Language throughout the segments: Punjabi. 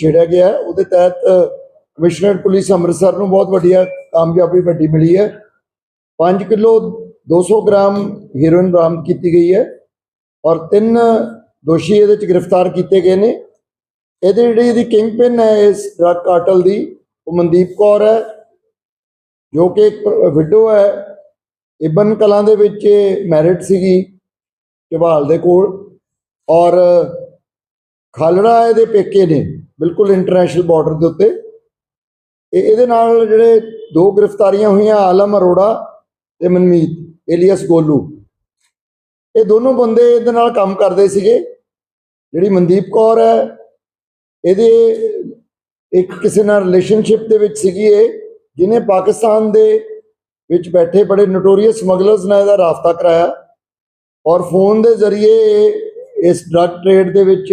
ਛੇੜਿਆ ਗਿਆ ਉਹਦੇ ਤਹਿਤ ਕਮਿਸ਼ਨਰੇਟ ਪੁਲਿਸ ਅੰਮ੍ਰਿਤਸਰ ਨੂੰ ਬਹੁਤ ਵੱਡੀਆ ਕਾਮਯਾਬੀ ਵੱਡੀ ਮਿਲੀ ਹੈ। 5 ਕਿਲੋ 200 ਗ੍ਰਾਮ ਹੀਰੋਇਨ ਬਰਾਮਦ ਕੀਤੀ ਗਈ ਹੈ ਔਰ ਤਿੰਨ ਦੋਸ਼ੀ ਇਹਦੇ ਚ ਗ੍ਰਿਫਤਾਰ ਕੀਤੇ ਗਏ ਨੇ। ਇਹਦੇ ਜਿਹੜੀ ਇਹਦੀ ਕਿੰਗ ਪਿਨ ਹੈ, ਇਸ ਡਰਗ ਕਾਰਟਲ ਦੀ, ਉਹ ਮਨਦੀਪ ਕੌਰ ਹੈ, ਜੋ ਕਿ ਇੱਕ ਵਿਡੋ ਹੈ। ਇਬਨ ਕਲਾਂ ਦੇ ਵਿੱਚ ਮੈਰਿਟ ਸੀਗੀ ਝਵਾਲ ਦੇ ਕੋਲ ਔਰ ਖਾਲੜਾ ਇਹਦੇ ਪੇਕੇ ਨੇ, ਬਿਲਕੁਲ ਇੰਟਰਨੈਸ਼ਨਲ ਬਾਰਡਰ ਦੇ ਉੱਤੇ। ਇਹ ਇਹਦੇ ਨਾਲ ਜਿਹੜੇ ਦੋ ਗ੍ਰਿਫਤਾਰੀਆਂ ਹੋਈਆਂ, ਆਲਮ ਅਰੋੜਾ ਤੇ ਮਨਮੀਤ, ਏਲੀਅਸ ਗੋਲੂ। ਇਹ ਦੋਨੋਂ ਬੰਦੇ ਇਹਦੇ ਨਾਲ ਕੰਮ ਕਰਦੇ ਸੀਗੇ। ਜਿਹੜੀ ਮਨਦੀਪ ਕੌਰ ਹੈ, ਇਹਦੇ ਇੱਕ ਕਿਸੇ ਨਾਲ ਰਿਲੇਸ਼ਨਸ਼ਿਪ ਦੇ ਵਿੱਚ ਸੀਗੀ ਇਹ, ਜਿਹਨੇ ਪਾਕਿਸਤਾਨ ਦੇ ਵਿੱਚ ਬੈਠੇ ਬੜੇ ਨੋਟੋਰੀਅਸ ਸਮਗਲਰਸ ਨਾਲ ਇਹਦਾ ਰਾਬਤਾ ਕਰਾਇਆ। ਔਰ ਫੋਨ ਦੇ ਜ਼ਰੀਏ ਇਹ ਇਸ ਡਰੱਗ ਟ੍ਰੇਡ ਦੇ ਵਿੱਚ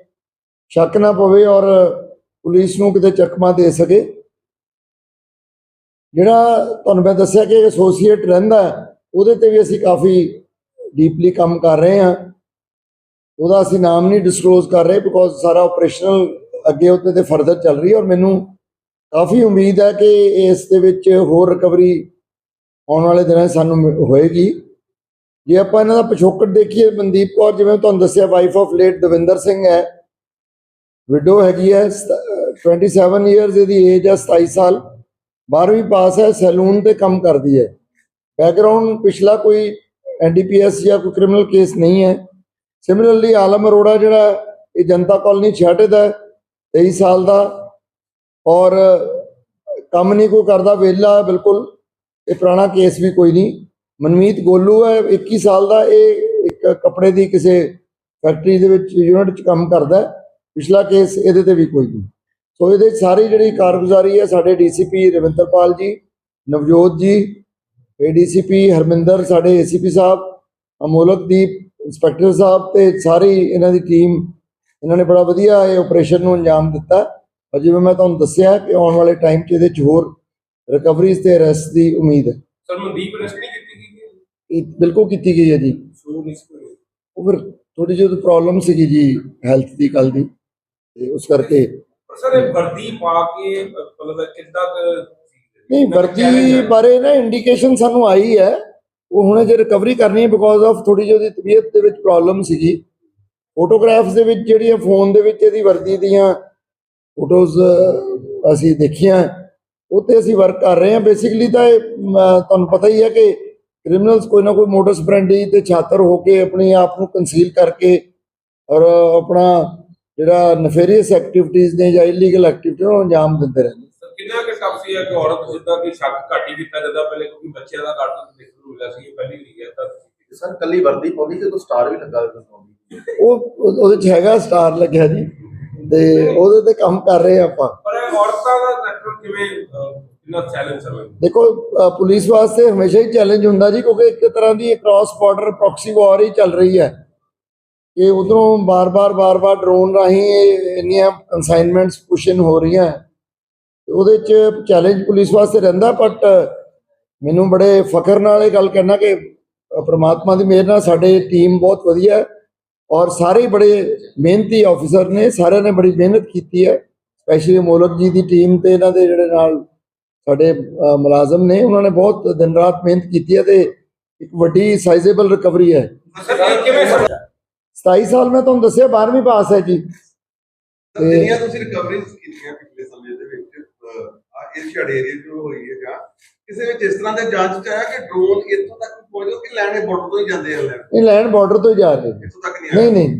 ਸ਼ੱਕ ਨਾ ਪਵੇ ਔਰ ਪੁਲਿਸ ਨੂੰ ਕਿਤੇ ਚਕਮਾ ਦੇ ਸਕੇ। ਜਿਹੜਾ ਤੁਹਾਨੂੰ ਮੈਂ ਦੱਸਿਆ ਕਿ ਐਸੋਸੀਏਟ ਰਹਿੰਦਾ ਉਹਦੇ ਤੇ ਵੀ ਅਸੀਂ ਕਾਫੀ ਡੀਪਲੀ ਕੰਮ ਕਰ ਰਹੇ ਹਾਂ। ਉਹਦਾ ਅਸੀਂ ਨਾਮ ਨਹੀਂ ਡਿਸਕਲੋਜ਼ ਕਰ ਰਹੇ ਬਿਕੋਜ਼ ਸਾਰਾ ਆਪਰੇਸ਼ਨਲ ਅੱਗੇ ਉਹਦੇ ਤੇ ਫਰਦਰ ਚੱਲ ਰਹੀ ਹੈ ਔਰ ਮੈਨੂੰ ਕਾਫੀ ਉਮੀਦ ਹੈ ਕਿ ਇਸ ਦੇ ਵਿੱਚ ਹੋਰ ਰਿਕਵਰੀ ਆਉਣ ਵਾਲੇ ਦਿਨਾਂ 'ਚ ਸਾਨੂੰ ਮਿ- ਹੋਏਗੀ। ਜੇ ਆਪਾਂ ਇਹਨਾਂ ਦਾ ਪਿਛੋਕੜ ਦੇਖੀਏ, ਮਨਦੀਪ ਕੌਰ, ਜਿਵੇਂ ਤੁਹਾਨੂੰ ਦੱਸਿਆ wife of late Davinder Singh ਹੈ। ਵਿਡੋ ਹੈਗੀ ਹੈ, ਸ- ਅਹ 27 ਇਅਰਸ ਇਹਦੀ ਏਜ ਹੈ 27 ਸਾਲ। 12ਵੀਂ ਪਾਸ ਹੈ, ਸੈਲੂਨ ਤੇ ਕੰਮ ਕਰਦੀ ਹੈ। ਬੈਕਗ੍ਰਾਉਂਡ ਪਿਛਲਾ ਕੋਈ ਐਨਡੀਪੀਐਸ ਜਾਂ ਕੋਈ ਕ੍ਰਿਮੀਨਲ ਕੇਸ ਨਹੀਂ ਹੈ। ਸਿਮਿਲਰਲੀ ਆਲਮ ਅਰੋੜਾ ਜਿਹੜਾ, ਇਹ ਜਨਤਾ ਕਾਲਨੀ ਛਾਟੇ ਦਾ 23 ਸਾਲ ਦਾ। ਔਰ ਕੰਮ ਨਹੀਂ ਕੋਈ ਕਰਦਾ, ਵਿਹਲਾ ਬਿਲਕੁਲ। ਇਹ ਪੁਰਾਣਾ ਕੇਸ ਵੀ ਕੋਈ ਨਹੀਂ। ਮਨਮੀਤ ਗੋਲੂ ਹੈ 21 ਸਾਲ ਦਾ, ਇਹ ਇੱਕ ਕੱਪੜੇ ਦੀ ਕਿਸੇ ਫੈਕਟਰੀ ਦੇ ਵਿੱਚ ਯੂਨਿਟ 'ਚ ਕੰਮ ਕਰਦਾ ਪਿਛਲਾ ਕੇਸ ਇਹਦੇ ਤੇ ਵੀ ਕੋਈ ਨਹੀਂ। ਸੋ ਇਹਦੇ ਸਾਰੀ ਜਿਹੜੀ ਕਾਰਗੁਜ਼ਾਰੀ ਹੈ ਸਾਡੇ ਡੀਸੀਪੀ ਰਵਿੰਦਰਪਾਲ ਜੀ ਨਵਜੋਤ ਜੀ ਏਡੀਸੀਪੀ ਹਰਮਿੰਦਰ ਸਾਡੇ ਏਸੀਪੀ ਸਾਹਿਬ ਅਮੋਲਕਦੀਪ ਇੰਸਪੈਕਟਰ ਸਾਹਿਬ ਤੇ ਸਾਰੀ ਇਹਨਾਂ ਦੀ ਟੀਮ ਇਹਨਾਂ ਨੇ ਬੜਾ ਵਧੀਆ ਇਹ ਆਪਰੇਸ਼ਨ ਨੂੰ ਅੰਜਾਮ ਦਿੱਤਾ। ਔਰ ਜਿਵੇਂ ਮੈਂ ਤੁਹਾਨੂੰ ਦੱਸਿਆ ਕਿ ਆਉਣ ਵਾਲੇ ਟਾਈਮ 'ਚ ਇਹਦੇ 'ਚ ਹੋਰ ਰਿਕਵਰੀਜ਼ ਤੇ ਅਰੈਸਟ ਦੀ ਉਮੀਦ ਹੈ। ਸਰ ਮਨਦੀਪ ਅਰੈਸਟ ਨਹੀਂ ਕੀਤੀ ਗਈ ਇਹ ਬਿਲਕੁਲ ਕੀਤੀ ਗਈ ਹੈ ਜੀ। ਉਹ ਫਿਰ ਥੋੜੀ ਜਿਹੀ ਪ੍ਰੋਬਲਮ ਸੀਗੀ ਜੀ ਹੈਲਥ ਦੀ ਕੱਲ ਦੀ। ਤੇ ਉਸ ਕਰਕੇ ਸਰ ਇਹ ਵਰਦੀ ਪਾ ਕੇ ਮਤਲਬ ਕਿੱਦਾਂ ਕੁ ਸੀ? ਨਹੀਂ ਵਰਦੀ। ਬਾਰੇ ਨਾ ਇੰਡੀਕੇਸ਼ਨ ਸਾਨੂੰ ਆਈ ਹੈ ਉਹ ਹੁਣ ਜੇ ਰਿਕਵਰੀ ਕਰਨੀ ਹੈ ਬਿਕੋਜ਼ ਆਫ ਥੋੜੀ ਜਿਹੀ ਉਹਦੀ ਤਬੀਅਤ ਦੇ ਵਿੱਚ ਪ੍ਰੋਬਲਮ ਸੀਗੀ ਫੋਟੋਗ੍ਰਾਫਸ ਦੇ ਵਿੱਚ ਜਿਹੜੀਆਂ ਫੋਨ ਦੇ ਵਿੱਚ ਇਹਦੀ ਵਰਦੀ ਦੀਆਂ ਫੋਟੋਜ਼ ਅਸੀਂ ਦੇਖੀਆਂ ਅਸੀਂ ਵਰਕ ਕਰ ਰਹੇ ਹਾਂ ਬੇਸਿਕਲੀ ਤਾਂ ਇਹ ਤੁਹਾਨੂੰ ਪਤਾ ਹੀ ਹੈ ਕਿ ਕ੍ਰਿਮੀਨਲਸ ਕੋਈ ਨਾ ਕੋਈ ਮੋਟਰ ਸਪਰੈਂਡੀ ਤੇ ਛਾਤਰ ਹੋ ਕੇ ਆਪਣੇ ਆਪ ਨੂੰ ਕੰਸੀਲ ਕਰਕੇ ਔਰ ਆਪਣਾ ਜਿਹੜਾ ਨਫੇਰੀਅਸ ਐਕਟੀਵਿਟੀਜ਼ ਨੇ ਜਾਂ ਇਲੀਗਲ ਐਕਟੀਵਿਟੀ ਨੂੰ ਅੰਜਾਮ ਦਿੰਦੇ ਰਹਿੰਦੇ ਸਰ ਕਿੰਨਾ ਕਿ ਟਫ ਸੀ ਹੈ ਕਿ ਔਰਤ ਜਿੱਦਾਂ ਕਿ ਸ਼ੱਕ ਘੱਟ ਹੀ ਕੀਤਾ ਜਾਂਦਾ ਪਹਿਲੇ ਕਿਉਂਕਿ ਬੱਚਿਆਂ ਦਾ ਘੱਟ ਦੇਖਣ ਨੂੰ ਮਿਲਿਆ ਸੀ ਇਹ ਪਹਿਲੀ ਨਹੀਂ ਹੈ ਤਾਂ ਸਰ ਕੱਲੀ ਵਰਦੀ ਪਾਉਂਦੀ ਤੇ ਕੋਈ ਸਟਾਰ ਵੀ ਲੱਗਾ ਹੋਇਆ ਉਹ ਉਹ- ਉਹਦੇ ਚ ਹੈਗਾ ਸਟਾਰ ਲੱਗਿਆ ਜੀ ਤੇ ਉਹਦੇ ਤੇ ਕੰਮ ਕਰ ਰਹੇ ਹਾਂ ਆਪਾਂ। ਪਰ ਇਹ ਔਰਤਾਂ ਦਾ ਨੈਟਵਰਕ ਕਿਵੇਂ ਕਿੰਨਾ ਚੈਲੰਜ ਸਰ ਦੇਖੋ ਪੁਲਿਸ ਵਾਸਤੇ ਹਮੇਸ਼ਾ ਹੀ ਚੈਲੰਜ ਹੁੰਦਾ ਜੀ ਕਿਉਂਕਿ ਇੱਕ ਤਰ੍ਹਾਂ ਦੀ ਕ੍ਰਾਸ ਬਾਰਡਰ ਪ੍ਰੋਕਸੀ ਵਾਰ ਹੀ ਚੱਲ ਰਹੀ ਹੈ। ਕਿ ਉਧਰੋਂ ਬਾਰ-ਬਾਰ ਬਾਰ-ਬਾਰ ਡਰੋਨ ਰਾਹੀਂ ਇਹ ਇੰਨੀਆਂ ਕਨਸਾਈਨਮੈਂਟਸ ਪੁਸ਼ਨ ਹੋ ਰਹੀਆਂ ਉਹਦੇ ਚ ਚੈਲੰਜ ਪੁਲਿਸ ਵਾਸਤੇ ਰਹਿੰਦਾ ਬਟ ਮੈਨੂੰ ਬੜੇ ਫਖਰ ਨਾਲ ਇਹ ਗੱਲ ਕਹਿਣਾ ਕਿ ਅ, ਪ੍ਰਮਾਤਮਾ ਦੀ ਮਿਹਰ ਨਾਲ ਸਾਡੇ ਟੀਮ ਬਹੁਤ ਵਧੀਆ ਹੈ ਔਰ ਸਾਰੇ ਬੜੇ ਮਿਹਨਤੀ ਆਫੀਸਰ ਨੇ ਸਾਰਿਆਂ ਨੇ ਬੜੀ ਮਿਹਨਤ ਕੀਤੀ ਹੈ। ਸਪੈਸ਼ਲੀ ਮੋਲਕ ਜੀ ਦੀ ਟੀਮ ਤੇ ਇਹਨਾਂ ਦੇ ਜਿਹੜੇ ਨਾਲ ਸਾਡੇ ਮੁਲਾਜ਼ਮ ਨੇ ਉਹਨਾਂ ਨੇ ਬਹੁਤ ਦਿਨ ਰਾਤ ਮਿਹਨਤ ਕੀਤੀ ਹੈ ਤੇ ਇੱਕ ਵੱਡੀ ਸਾਈਜ਼ੇਬਲ ਰਿਕਵਰੀ ਹੈ। 27 ਸਾਲ ਮੈਂ ਤੁਹਾਨੂੰ ਦੱਸਿਆ 12ਵੀਂ ਪਾਸ ਹੈ ਜੀ। ਤੇ ਜਿਹੜੀਆਂ ਤੁਸੀਂ ਰਿਕਵਰੀਜ਼ ਕੀਤੀਆਂ ਪਿਛਲੇ ਸਮੇਂ ਦੇ ਵਿੱਚ ਛੜ ਏਰੀਆ ਜੋ ਹੋਈ ਹੈ ਜਾਂ ਕਿਸੇ ਵਿੱਚ ਇਸ ਤਰ੍ਹਾਂ ਦੇ ਜਾਂਚ ਚ ਆਇਆ ਕਿ ਡਰੋਨ ਇੱਥੋਂ ਤੱਕ ਪਹੁੰਚ ਗਿਆ ਕਿ ਲੈਣੇ ਬਾਰਡਰ ਤੋਂ ਹੀ ਜਾਂਦੇ ਆ ਲੈਣ ਇਹ ਲੈਂਡ ਬਾਰਡਰ ਤੋਂ ਹੀ ਜਾ ਰਹੇ ਨੇ। ਇੱਥੋਂ ਤੱਕ ਨਹੀਂ ਨਹੀਂ ਨਹੀਂ।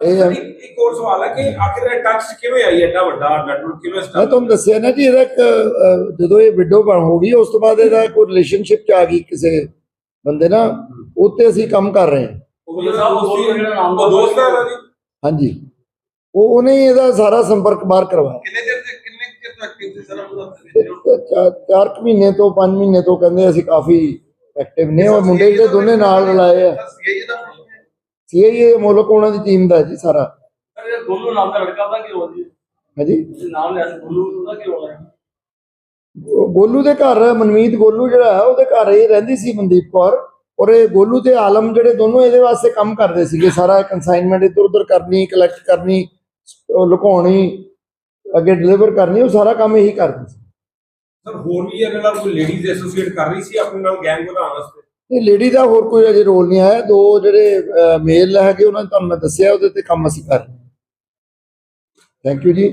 ਇਹ ਇੱਕ ਹੋਰ ਸਵਾਲ ਹੈ ਕਿ ਆਖਿਰ ਇਹ ਟੱਚ ਕਿਵੇਂ ਆਈ ਐਡਾ ਵੱਡਾ ਨੈਟਵਰਕ ਕਿਵੇਂ ਮੈਂ ਸਟਾਰਟ ਤੁਹਾਨੂੰ ਦੱਸਿਆ ਨਾ ਜੀ ਇਹਦਾ ਜਦੋਂ ਇਹ ਵਿਡੋ ਬਣ ਹੋ ਗਈ ਉਸ ਤੋਂ ਬਾਅਦ ਇਹਦਾ ਕੋਈ ਰਿਲੇਸ਼ਨਸ਼ਿਪ ਚ ਆ ਗਈ ਕਿਸੇ ਬੰਦੇ ਨਾਲ ਉੱਤੇ ਅਸੀਂ ਕੰਮ ਕਰ ਰਹੇ ਹਾਂ। ਉਹ ਉਹ ਦੋਸਤ ਹੈ ਇਹਦਾ ਜੀ। ਹਾਂਜੀ। ਉਹ ਉਹਨੇ ਹੀ ਇਹਦਾ ਸਾਰਾ ਸੰਪਰਕ ਬਾਹਰ ਕਰਵਾਇਆ। ਕਿੰਨੇ ਚਿਰ ਤੇ ਕਿੰਨੇ ਕੁ ਚਿਰ ਤੋਂ ਐਕਟਿਵ ਸੀ ਸਰ ਚਾਰ ਕੁ ਮਹੀਨੇ ਤੋਂ 5 ਮਹੀਨੇ ਤੋਂ ਕਹਿੰਦੇ ਅਸੀਂ ਕਾਫੀ ਐਕਟਿਵ ਨੇ ਉਹ ਮੁੰਡੇ ਜਿਹੜੇ ਦੋਨੇ ਨਾਲ ਰਲਾਏ ਆ। ਸੀਆਈਏ ਦਾ ਸੀਆਈਏ ਮੁਲਕ ਉਹਨਾਂ ਦੀ ਟੀਮ ਦਾ ਜੀ ਸਾਰਾ। ਗੋਲੂ ਨਾਮ ਦਾ ਲੜਕਾ ਦਾ ਕੀ ਹੋ ਜੀ? ਹਾਂਜੀ? ਨਾਮ ਲਿਆ ਸੀ ਗੋਲੂ ਉਹਦਾ ਕੀ ਹੋ ਰਿਹਾ ਉਹ ਗੋਲੂ ਦੇ ਘਰ ਮਨਮੀਤ ਗੋਲੂ ਜਿਹੜਾ ਹੈ ਉਹਦੇ ਘਰ ਹੀ ਰਹਿੰਦੀ ਸੀ ਮਨਦੀਪ ਕੌਰ। ਔਰ ਇਹ ਗੋਲੂ ਤੇ ਆਲਮ ਜਿਹੜੇ ਦੋਨੋਂ ਇਹਦੇ ਵਾਸਤੇ ਕੰਮ ਕਰਦੇ ਸੀਗੇ ਸਾਰਾ ਕਨਸਾਈਨਮੈਂਟ ਇੱਧਰ ਉੱਧਰ ਕਰਨੀ ਕਲੈਕਟ ਕਰਨੀ ਲੁਕਾਉਣੀ ਅੱਗੇ ਡਿਲੀਵਰ ਕਰਨੀ ਉਹ ਸਾਰਾ ਕੰਮ ਇਹੀ ਕਰਦੇ ਸੀ। ਸਰ ਹੋਰ ਵੀ ਇਹਦੇ ਨਾਲ ਕੋਈ ਲੇਡੀਜ਼ ਐਸੋਸੀਏਟ ਕਰ ਰਹੀ ਸੀ ਆਪਣੇ ਨਾਲ ਗੈਂਗ ਵਧਾਉਣ ਵਾਸਤੇ? ਇਹ ਲੇਡੀ ਦਾ ਹੋਰ ਕੋਈ ਅਜੇ ਰੋਲ ਨਹੀਂ ਆਇਆ। ਦੋ ਜਿਹੜੇ ਮੇਲ ਹੈਗੇ ਉਹਨਾਂ ਨੇ ਤੁਹਾਨੂੰ ਮੈਂ ਦੱਸਿਆ ਉਹਦੇ ਤੇ ਕੰਮ ਅਸੀਂ ਕਰ ਰਹੇ ਥੈਂਕ ਯੂ ਜੀ।